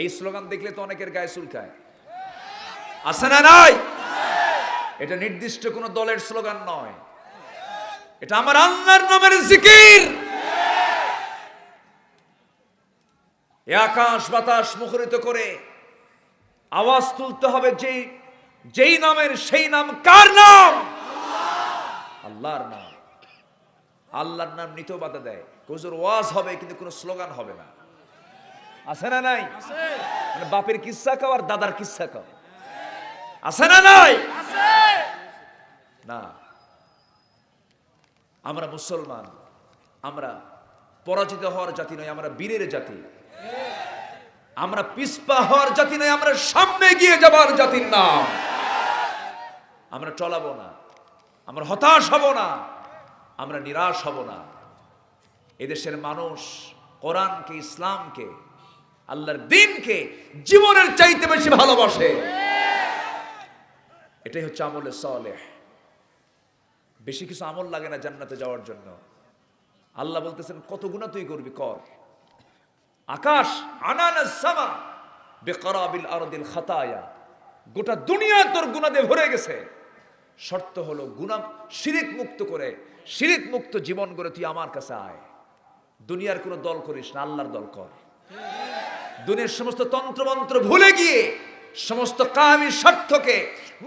এই স্লোগান দেখলে তো অনেকের গায়ে চুলকায় আছে না নাই? এটা নির্দিষ্ট কোনো দলের স্লোগান নয়। এটা আমার আল্লাহর নামের জিকির। আকাশ বাতাস মুখরিত করে আওয়াজ তুলতে হবে যেই যেই নামের সেই নাম কার নাম? আল্লাহর নাম। আল্লাহর নাম নিতেও বাধা দেয়। কোজোর ওয়াজ হবে কিন্তু কোনো স্লোগান হবে না। আছে না নাই? মানে বাপের কিস্সা খাও আর দাদার কিস্সা খাও? আছে না নাই? না। আমরা মুসলমান, আমরা পরাজিত হওয়ার জাতি নয় আমরা বীরের জাতি। আমরা পিসপা হওয়ার জাতি নয় আমরা সামনে গিয়ে যাবার জাতির নাম। আমরা চলাবো না, আমরা হতাশ হব না, আমরা নিরাশ হব না। এদেশের মানুষ কোরআনকে, ইসলামকে আল্লাহর দিনকে জীবনের চাইতে বেশি ভালোবাসে। এটাই হচ্ছে আমলে সালেহ। বেশি কিছু আমল লাগে না জান্নাতে যাওয়ার জন্য। আল্লাহ বলতেছেন, কত গুণা তুই করবি, কর। আকাশ, আনানাস বেকরাবিল আরদিল খাতায়া। গোটা দুনিয়া তোর গুণা দিয়ে ভরে গেছে। শর্ত হলো গুণা শিরিক মুক্ত করে, শিরিক মুক্ত জীবন করে তুই আমার কাছে আয়। দুনিয়ার কোনো দল করিস না, আল্লাহর দল কর। দুনিয়ার সমস্ত তন্ত্রমন্ত্র ভুলে গিয়ে, সমস্ত কামি স্বার্থকে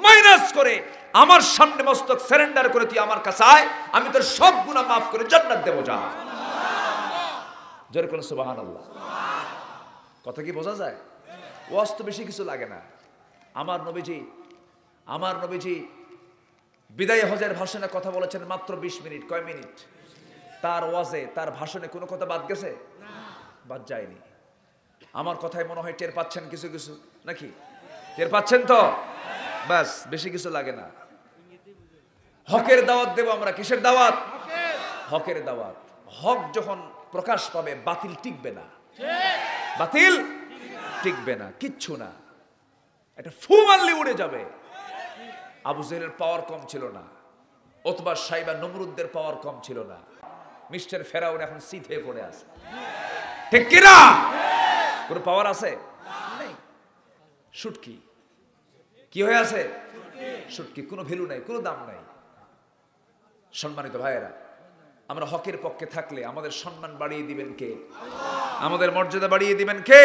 মাইনাস করে আমার সামনে মস্তক সারেন্ডার করে তুই আমার কাছে আয়, আমি তোর সব গুণা মাফ করে জান্নাত দেবো, যা। জোরে সুবাহান আল্লাহ কথা কি বোঝা যায়? ওয়াজ তো বেশি কিছু লাগে না। আমার নবীজি আমার নবীজি বিদায় হজের ভাষণে কথা বলেছেন মাত্র বিশ মিনিট। কয় মিনিট? তার ওয়াজে, তার ভাষণে কোনো কথা বাদ গেছে? বাদ যায়নি। আমার কথায় মনে হয় টের পাচ্ছেন কিছু কিছু। নাকি? টের পাচ্ছেন তো? ব্যাস, বেশি কিছু লাগে না। হকের দাওয়াত দেব আমরা। কিসের দাওয়াত? হকের দাওয়াত। হক যখন প্রকাশ পাবে, বাতিল টিকবে না। বাতিল টিকবে না, কিচ্ছু না। একটা ফু মারলে উড়ে যাবে। আবু পাওয়ার কম ছিল না। অথবা সাইবা নমরুদ্দের পাওয়ার কম ছিল না। মিস্টার ফেরাউন এখন হয়ে পড়ে আছে। ঠিক কিনা? কোনো পাওয়ার আছে? শুটকি। কি হয়ে আছে? শুটকি। কোনো ভ্যালু নাই, কোনো দাম নাই। সম্মানিত ভাইয়েরা, আমরা হকের পক্ষে থাকলে আমাদের সম্মান বাড়িয়ে দিবেন কে? আমাদের মর্যাদা বাড়িয়ে দিবেন কে?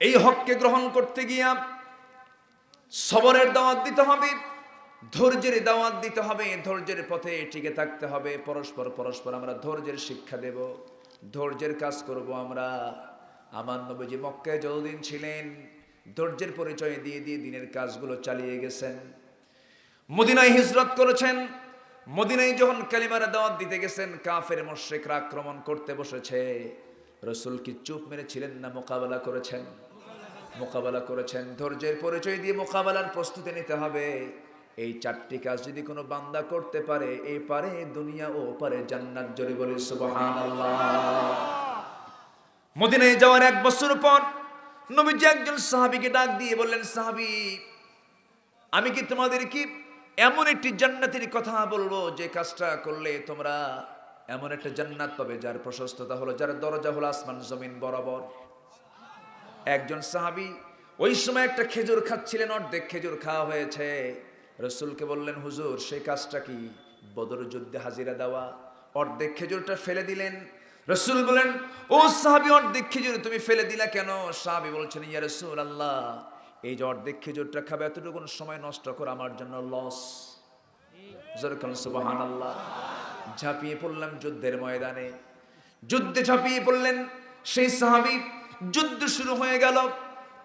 এই হককে গ্রহণ করতে গিয়া সবরের দাওয়াত দিতে হবে, ধৈর্যের দাওয়াত দিতে হবে, ধৈর্যের পথে টিকে থাকতে হবে। পরস্পর পরস্পর আমরা ধৈর্যের শিক্ষা দেব। ধৈর্যের কাজ করব আমরা। আমার নবীজি মক্কায় যতদিন ছিলেন, ধৈর্যের পরিচয় দিয়ে দিয়ে দিনের কাজগুলো চালিয়ে গেছেন। মদিনায় হিজরত করেছেন, মদিনায় যখন কালিমার দাওয়াত দিতে গেছেন, কাফের মোশেকরা আক্রমণ করতে বসেছে। রসুল কি চুপ মেরেছিলেন না মোকাবেলা করেছেন? মোকাবেলা করেছেন। ধৈর্যের পরিচয় দিয়ে মোকাবেলার প্রস্তুতি নিতে হবে। এই চারটি কাজ যদি কোনো বান্দা করতে পারে, এ পারে দুনিয়া, ও পারে জান্নাত। জোরে বলি, সুবহানাল্লাহ। মদিনায় যাওয়ার এক বছর পর নবীজি একজন সাহাবীকে ডাক দিয়ে বললেন, সাহাবী, আমি কি তোমাদের কি এমন একটি জান্নাতের কথা বলব যে কাজটা করলে তোমরা এমন একটা জান্নাত পাবে যার প্রশস্ততা হলো, যার দরজা হলো আসমান জমিন বরাবর? একজন সাহাবী ওই সময় একটা খেজুর খাচ্ছিলেন, অর্ধেক খেজুর খাওয়া হয়েছে। রসুলকে বললেন, হুজুর সেই কাজটা কি? বদর যুদ্ধে হাজিরা দেওয়া? অর্ধেক খেজুরটা ফেলে দিলেন। রসুল বলেন ও সাহাবি, অর্ধেক খেজুর তুমি ফেলে দিলা কেন? সাহাবি বলছেন, ইয়া রসুল আল্লাহ এই যে অর্ধেক খেজুরটা খাবে এতটুকু সময় নষ্ট করে, আমার জন্য লস। সুবাহান আল্লাহ ঝাঁপিয়ে পড়লাম যুদ্ধের ময়দানে। যুদ্ধে ঝাঁপিয়ে পড়লেন সেই সাহাবি। যুদ্ধ শুরু হয়ে গেল।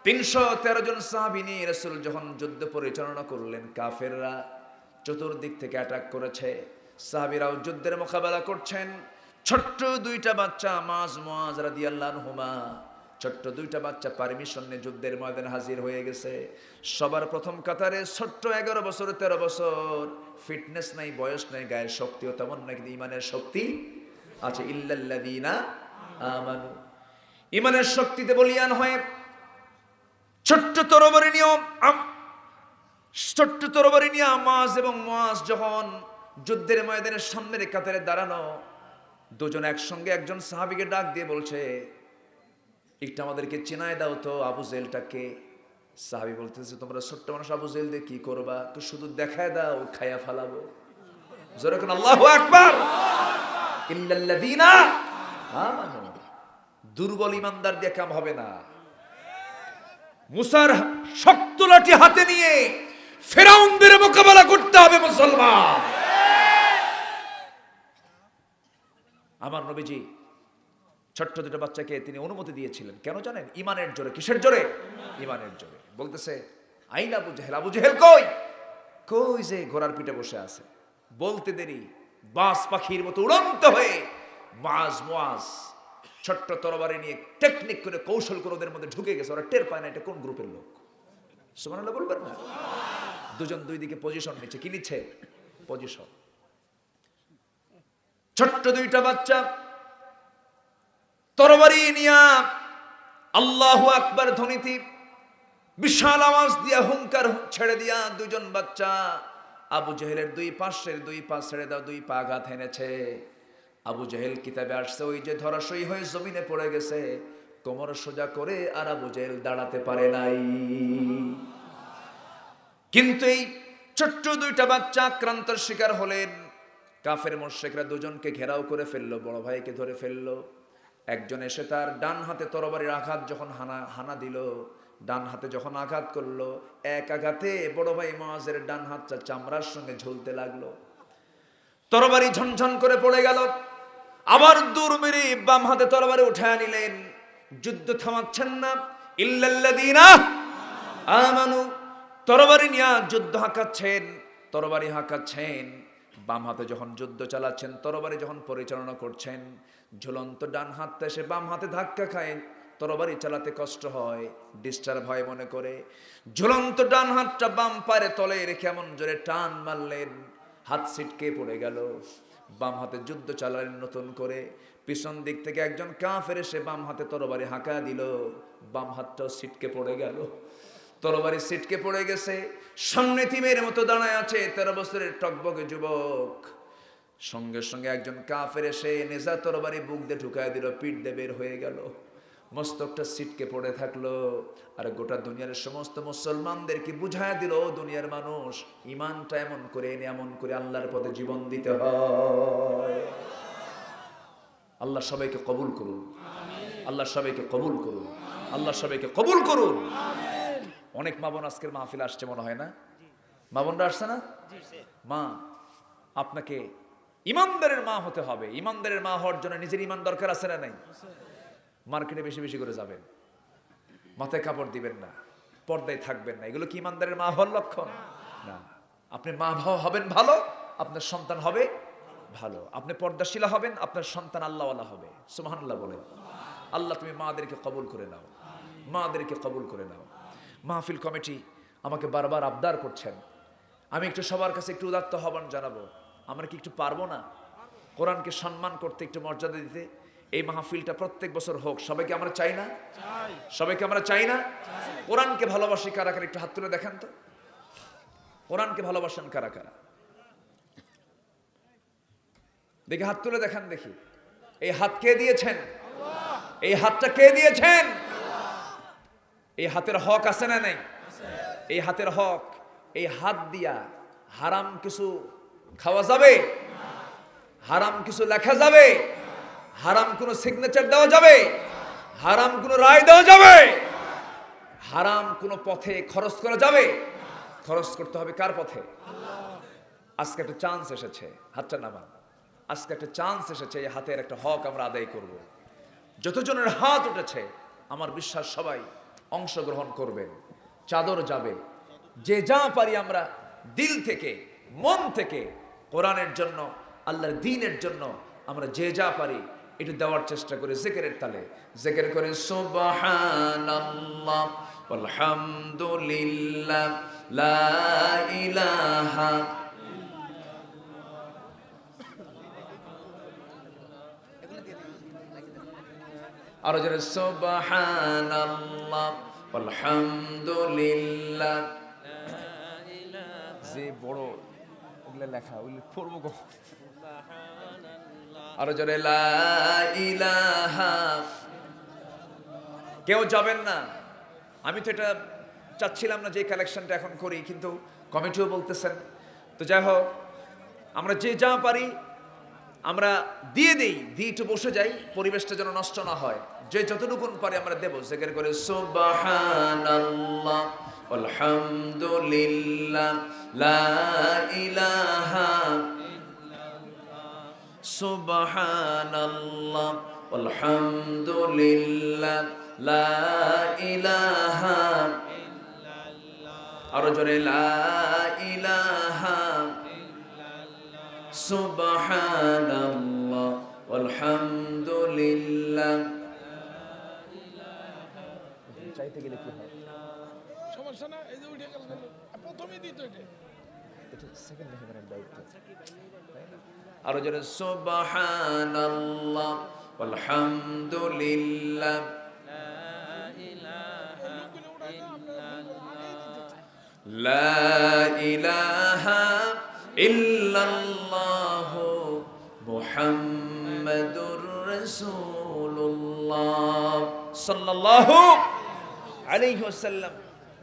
তিনশো তেরো জন সাহাবি নিয়ে রসুল যখন যুদ্ধ পরিচালনা করলেন, কাফেররা চতুর্দিক থেকে অ্যাটাক করেছে। সাহাবিরাও যুদ্ধের মোকাবেলা করছেন। ছোট্ট দুইটা বাচ্চা মাজ মাজ রাদি হুমা ছোট্ট দুইটা বাচ্চা পারমিশন নিয়ে যুদ্ধের ময়দানে হাজির হয়ে গেছে। সবার প্রথম কাতারে ছোট্ট এগারো বছর, তেরো বছর ফিটনেস নাই, বয়স নাই, গায়ের শক্তিও তেমন কিন্তু ইমানের শক্তি আছে। ইল্লাল্লাদিনা আমানু। ইমানের শক্তিতে বলিয়ান হয়ে ছোট্ট তরবারি নিয়ম ছোট্ট তরবারি নিয়ে মাস এবং মাস যখন যুদ্ধের ময়দানের সামনের কাতারে দাঁড়ানো, দুজন একসঙ্গে একজন সাহাবিকে ডাক দিয়ে বলছে, একটু আমাদেরকে চেনায় দাও তো আবু জেলটাকে। সাহাবি বলতেছে, তোমরা ছোট্ট মানুষ আবু জেল দিয়ে কি করবা? তো শুধু দেখায় দাও খাইয়া ফালাবো। জোরে কোন, আল্লাহু আকবার! দুর্বল ইমানদার দিয়ে হবে না। মুসার শক্ত লাঠি হাতে নিয়ে ফেরাউনদের মোকাবেলা করতে হবে মুসলমান। আমার নবীজি, ছোট্ট দুটো বাচ্চাকে তিনি অনুমতি দিয়েছিলেন। কেন জানেন? ইমানের জোরে। কিসের জোরে? ইমানের জোরে। বলতেছে, আইন আবু জেহেল। আবু জেহেল কই? কই যে ঘোড়ার পিঠে বসে আছে। বলতে দেরি বাস পাখির মতো উড়ন্ত হয়ে মাজ মোয়াজ ছোট্ট তরবারি নিয়ে টেকনিক করে কৌশল করে ওদের মধ্যে ঢুকে গেছে। ওরা টের পায় না এটা কোন গ্রুপের লোক। সুমানাল্লাহ বলবেন না? দুজন দুই দিকে পজিশন নিচ্ছে। কি নিচ্ছে? পজিশন ছোট্ট দুইটা বাচ্চা। তরবারি নিয়া আল্লাহ আকবার ধ্বনিতি বিশাল আওয়াজ দিয়া হুঙ্কার ছেড়ে দিয়া দুজন বাচ্চা আবু জেহেলের দুই পাশের দুই পা ছেড়ে দাও, দুই পা আঘাত এনেছে। আবু জেহেল কিতাবে আসছে, ওই যে ধরাশয়ী হয়ে জমিনে পড়ে গেছে। কোমর সোজা করে আর আবু জেহেল দাঁড়াতে পারে নাই। কিন্তু এই ছোট্ট দুইটা বাচ্চা আক্রান্তর শিকার হলেন। কাফের মোর্শেকরা দুজনকে ঘেরাও করে ফেলল, বড় ভাইকে ধরে ফেলল। একজন এসে তার ডান হাতে তরবারির আঘাত যখন হানা হানা দিল, ডান হাতে যখন আঘাত করল, এক আঘাতে বড় ভাই মাঝের ডান হাতটা চামড়ার সঙ্গে ঝুলতে লাগল। তরবারি ঝনঝন করে পড়ে গেল। আবার দূর মেরে বাম হাতে তরবারি উঠায় নিলেন। যুদ্ধ থামাচ্ছেন না। ইল্লাল্লাযীনা আমানু, তরবারি নিয়ে যুদ্ধ হাঁকাচ্ছেন, তরবারি হাঁকাচ্ছেন। বাম হাতে যখন যুদ্ধ চালাচ্ছেন, তরবারি যখন পরিচালনা করছেন, ঝুলন্ত ডান হাতটা এসে বাম হাতে ধাক্কা খায়। তরবারি চালাতে কষ্ট হয় ডিস্টার্ব হয় মনে করে। ঝুলন্ত ডান হাতটা বাম পারে তলে রেখে এমন জোরে টান মারলেন। হাত ছিটকে পড়ে গেল। বাম হাতে যুদ্ধ চালালেন নতুন করে। পিছন দিক থেকে একজন কাফের এসে বাম হাতে তরবারি হাঁকা দিল। বাম হাতটাও সিটকে পড়ে গেল। তরবারি সিটকে পড়ে গেছে। সামনে তিমের মতো দাঁড়ায় আছে তেরো বছরের টকবকে যুবক। সঙ্গে সঙ্গে একজন কাফের এসে নেজা তরবারি বুক দিয়ে ঢুকায় দিল, পিঠ দিয়ে বের হয়ে গেল। মস্তকটা সিটকে পড়ে থাকল। আর গোটা দুনিয়ার সমস্ত মুসলমানদেরকে বুঝায় দিল দুনিয়ার মানুষ ইমানটা এমন করে এনে, এমন করে আল্লাহর পথে জীবন দিতে হয়। আল্লাহ সবাইকে কবুল করুন। আল্লাহ সবাইকে কবুল করুন। আল্লাহ সবাইকে কবুল করুন। অনেক মা বোন আজকের মাহফিল আসছে, মনে হয় না? মা বোনরা আসছে না? মা, আপনাকে ইমানদারের মা হতে হবে। ইমানদারের মা হওয়ার জন্য নিজের ইমান দরকার আছে না নাই? মার্কেটে বেশি বেশি করে যাবেন। মাথায় কাপড় দিবেন না, পর্দায় থাকবেন না। এগুলো কি ইমানদারের মা হওয়ার লক্ষণ? না। আপনি মা হবেন ভালো, আপনার সন্তান হবে ভালো। আপনি পর্দাশীলা হবেন, আপনার সন্তান আল্লাহওয়ালা হবে। সুবহানাল্লাহ বলেন। আল্লাহ, তুমি মাদেরকে কবুল করে নাও। মাদেরকে কবুল করে নাও। মাহফিল কমিটি আমাকে বারবার আবদার করছেন। আমি একটু সবার কাছে একটু উদাত্ত আহ্বান জানাব। আমরা কি একটু পারব না? কোরআনকে সম্মান করতে, একটু মর্যাদা দিতে? এই মাহফিলটা প্রত্যেক বছর হোক সবাইকে আমরা চাই না? সবাইকে আমরা চাই না? কোরআনকে ভালোবাসি কারা কারা? একটু হাত তুলে দেখেন তো। কোরআনকে ভালোবাসেন কারা কারা? দেখি হাত তুলে দেখেন দেখি। এই হাত কে দিয়েছেন? এই হাতটা কে দিয়েছেন? এই হাতের হক আছে না নেই? এই হাতের হক এই হাত দিয়া হারাম কিছু খাওয়া যাবে? হারাম কিছু লেখা যাবে? হারাম কোনো সিগনেচার দেওয়া যাবে? হারাম কোনো রায় দেওয়া যাবে? হারাম কোনো পথে খরচ করা যাবে? খরচ করতে হবে কার পথে? আজকে একটা চান্স এসেছে, হাতটা নামান আজকে একটা চান্স এসেছে, এই হাতের একটা হক আমরা আদায় করব। যতজনের হাত উঠেছে, আমার বিশ্বাস সবাই অংশগ্রহণ করবেন চাদর যাবে। যে যা পারি আমরা দিল থেকে, মন থেকে, কোরআনের জন্য, আল্লাহর দিনের জন্য আমরা যে যা পারি এটা দেওয়ার চেষ্টা করি জেকেরের তালে। জেকের করে সুবহানাল্লাহ আলহামদুলিল্লাহ লা ইলাহা আরও জোরে সুবহানাল্লাহ আলহামদুলিল্লাহ। যে বড় ওগুলো লেখা ওগুলো পড়ব কখন? আরও জোরে কেউ যাবেন না। আমি তো এটা চাচ্ছিলাম না যে কালেকশনটা এখন করি, কিন্তু কমিটিও বলতেছেন। তো যাই হোক, আমরা যে যা পারি, আমরা দিয়ে দেই, দিয়ে একটু বসে যাই, পরিবেশটা যেন নষ্ট না হয়। যে যতটুকুন পারি আমরা দেবো। সেখানে করে, সুবহানাল্লাহ আলহামদুলিল্লাহ লা ইলাহা সুবহানাল্লাহ, আলহামদুলিল্লাহ, লা ইলাহা আরও জোরে, লা ইলাহা সুবহানাল্লাহ, আলহামদুলিল্লাহ। চাইতে গেলে কি হয়? সমস্যা না, এই যে উঠে গেল, প্রথমেই দিত এটা। এটা সেকেন্ড মেহমানের দায়িত্ব আরও যেন সুবহানাল্লাহ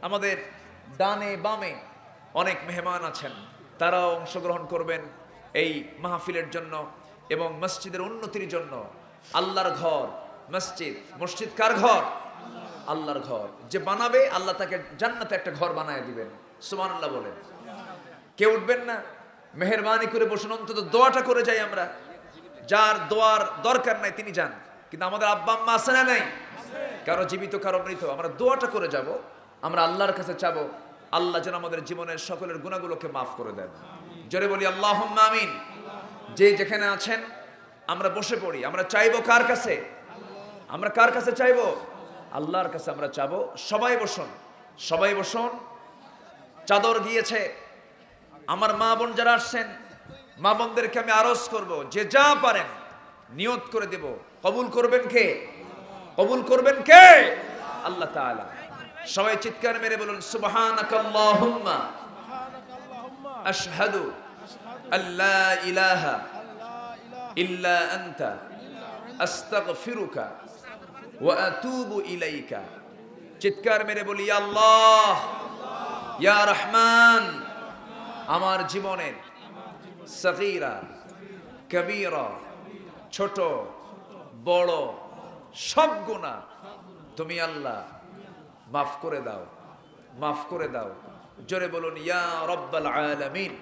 আমাদের ডানে বামে অনেক মেহমান আছেন, তারাও অংশগ্রহণ করবেন এই মাহফিলের জন্য এবং মসজিদের উন্নতির জন্য। আল্লাহর ঘর, মসজিদ মসজিদ কার ঘর? আল্লাহর ঘর। যে বানাবে, আল্লাহ তাকে জান্নাতে একটা ঘর বানায় দিবেন। সুমান আল্লাহ বলেন। কেউ উঠবেন না, মেহরবানি করে বসুন, অন্তত দোয়াটা করে যাই আমরা। যার দোয়ার দরকার নাই তিনি যান। কিন্তু আমাদের আব্বা, আম্মা আছে না নাই? কারও জীবিত, কারও মৃত। আমরা দোয়াটা করে যাব, আমরা আল্লাহর কাছে চাবো। আল্লাহ যেন আমাদের জীবনের সকলের গুণাগুলোকে মাফ করে দেন। জোরে বলি আল্লাহ আমিন। যে যেখানে আছেন, আমরা বসে পড়ি। আমরা চাইব কার কাছে? আমরা কার কাছে চাইব? আল্লাহর কাছে আমরা চাবো। সবাই বসুন সবাই বসুন। চাদর গিয়েছে। আমার মা বোন যারা আসছেন, মা বোনদেরকে আমি আরজ করব, যে যা পারেন নিয়ত করে দেব। কবুল করবেন কে? কবুল করবেন কে? আল্লাহ তাআলা। সবাই চিৎকার মেরে বলুন সুবহানাকাল্লাহুম্মা। আশহাদু আল্লা ইলাহা ইল্লা আনতা। আস্তাগফিরুকা ওয়া আতুবু ইলাইকা। চিৎকার মেরে বলি ইয়া আল্লাহ ইয়া রহমান। আমার জীবনের সগীরা কবিরা ছোট বড় সব গুণা তুমি আল্লাহ। মাফ করে দাও মাফ করে দাও। জোরে বলুন ইয়া রব্বাল আলামিন।